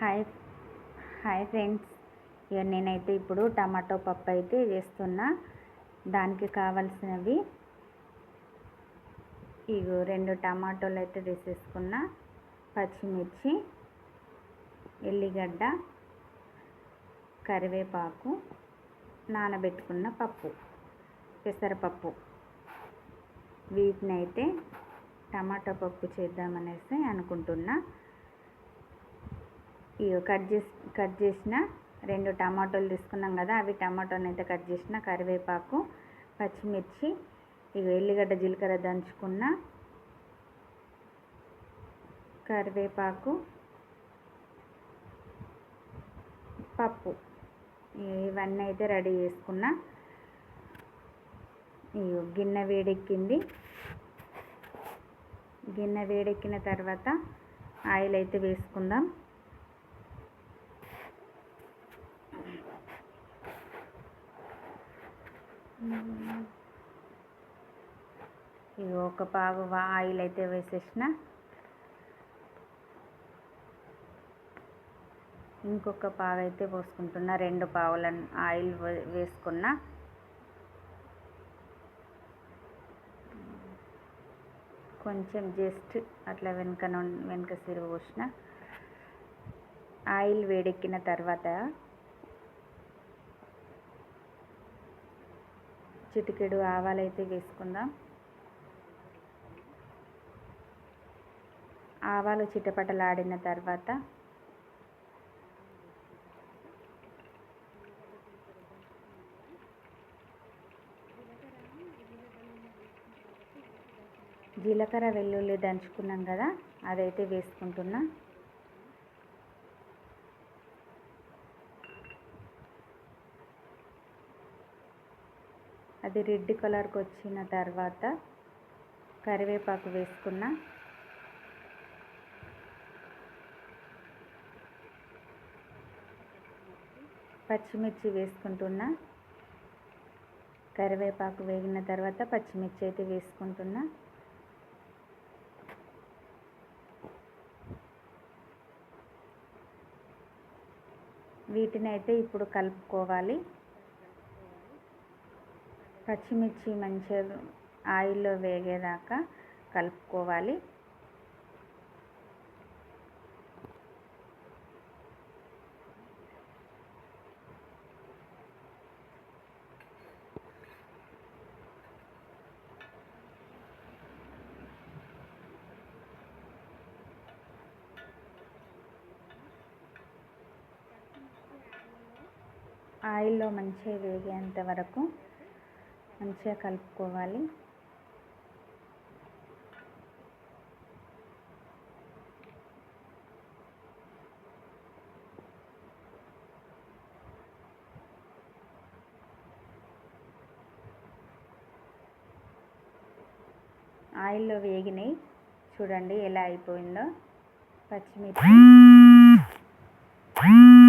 Hi hi friends. ఇక నేనైతే ఇప్పుడు టమాటో పప్పు అయితే చేస్తున్నా. దానికి కావాల్సినవి ఇగో రెండు టమాటోలు అయితే తీసేసుకున్నా. పచ్చిమిర్చి ఎల్లిగడ్డ కరివేపాకు నానబెట్టుకున్న పప్పు పెసరపప్పు. వీటిని అయితే పప్పు చేద్దామనేసి అనుకుంటున్నా. కట్ చేసి కట్ చేసిన రెండు టమాటోలు తీసుకున్నాం కదా అవి టమాటోని అయితే కట్ చేసిన కరివేపాకు పచ్చిమిర్చి ఇక ఎల్లిగడ్డ జీలకర్ర దంచుకున్న కరివేపాకు పప్పు. ఇవన్నీ అయితే రెడీ చేసుకున్న. గిన్నె వేడెక్కింది. గిన్నె వేడెక్కిన తర్వాత ఆయిల్ అయితే వేసుకుందాం. ఇది ఒక పావు ఆయిల్ అయితే వేసేసిన. ఇంకొక పావు అయితే పోసుకుంటున్నా. రెండు పావుల ఆయిల్ వేసుకున్న. కొంచెం జస్ట్ అట్లా వెనక వెనక సిరుగు పోసిన. ఆయిల్ వేడెక్కిన తర్వాత చిటికెడు ఆవాలైతే వేసుకుందాం. ఆవాలు చిటపటలాడిన తర్వాత జీలకర్ర వెల్లుల్లి దంచుకున్నాం కదా అదైతే వేసుకుంటున్నా. అది రెడ్ కలర్కి వచ్చిన తర్వాత కరివేపాకు వేసుకున్న పచ్చిమిర్చి వేసుకుంటున్నా కరివేపాకు వేగిన తర్వాత పచ్చిమిర్చి అయితే వేసుకుంటున్నా. వీటిని అయితే ఇప్పుడు కలుపుకోవాలి. పచ్చిమిర్చి మంచిగా ఆయిల్లో వేగేదాకా కలుపుకోవాలి. ఆయిల్లో మంచిగా వేగేంత వరకు మంచిగా కలుపుకోవాలి. ఆయిల్లో వేగినాయి. చూడండి ఎలా అయిపోయిందో. పచ్చిమిర్చి.